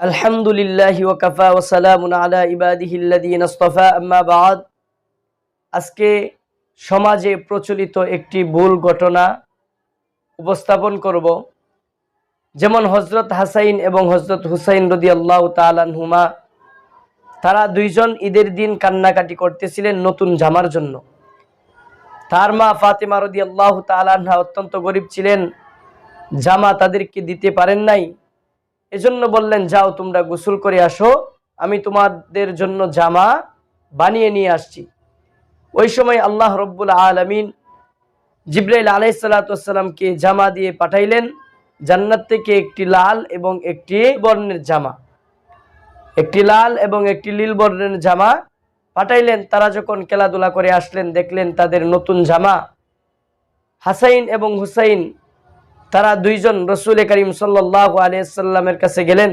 الحمد لله وكفى وسلام على عباده الذين اصطفى أما بعد আজকে সমাজে প্রচলিত একটি ভুল ঘটনা উপস্থাপন করব যেমন হজরত হাসাইন এবং হজরত হুসাইন রদি আল্লাহ তালানহুমা তারা দুইজন ঈদের দিন কান্নাকাটি করতেছিলেন নতুন জামার জন্য তার মা ফাতেমা রদি আল্লাহ তালানহা অত্যন্ত গরিব ছিলেন জামা তাদেরকে দিতে পারেন নাই এজন্য বললেন, যাও, তোমরা গোসল করে আসো। আমি তোমাদের জন্য জামা বানিয়ে নিয়ে আসছি। ওই সময় আল্লাহ রব্বুল আলমিন জিব্রাইল আলাইসাল্লাতামকে জামা দিয়ে পাঠাইলেন, জান্নাত থেকে একটি লাল এবং একটি বর্ণের জামা। একটি লাল এবং একটি নীল বর্ণের জামা পাঠাইলেন। তারা যখন খেলাধুলা করে আসলেন, দেখলেন তাদের নতুন জামা হাসাইন এবং হুসাইন তারা দুইজন রসুল করিম সাল্লাহ আলিয়াল্লামের কাছে গেলেন।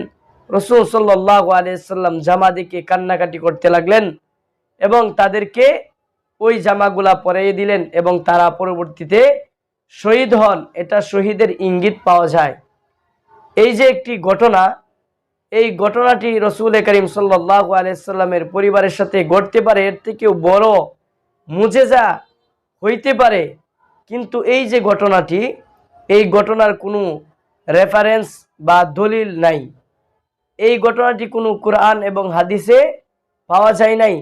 রসুল সাল্লাহ আলিয়াল্লাম জামা দিকে কান্নাকাটি করতে লাগলেন এবং তাদেরকে ওই জামাগুলা পরিয়ে দিলেন এবং তারা পরবর্তীতে শহীদ হন। এটা শহীদের ইঙ্গিত পাওয়া যায়। এই যে একটি ঘটনা, এই ঘটনাটি রসুল করিম সাল্লাহ আলিয়াল্লামের পরিবারের সাথে ঘটতে পারে, এর থেকেও বড় মুজেজা হইতে পারে। কিন্তু এই যে ঘটনাটি এই ঘটনার কোনো রেফারেন্স বা দলিল নাই। এই ঘটনাটি কোনো কোরআন এবং হাদিসে পাওয়া যায় নাই।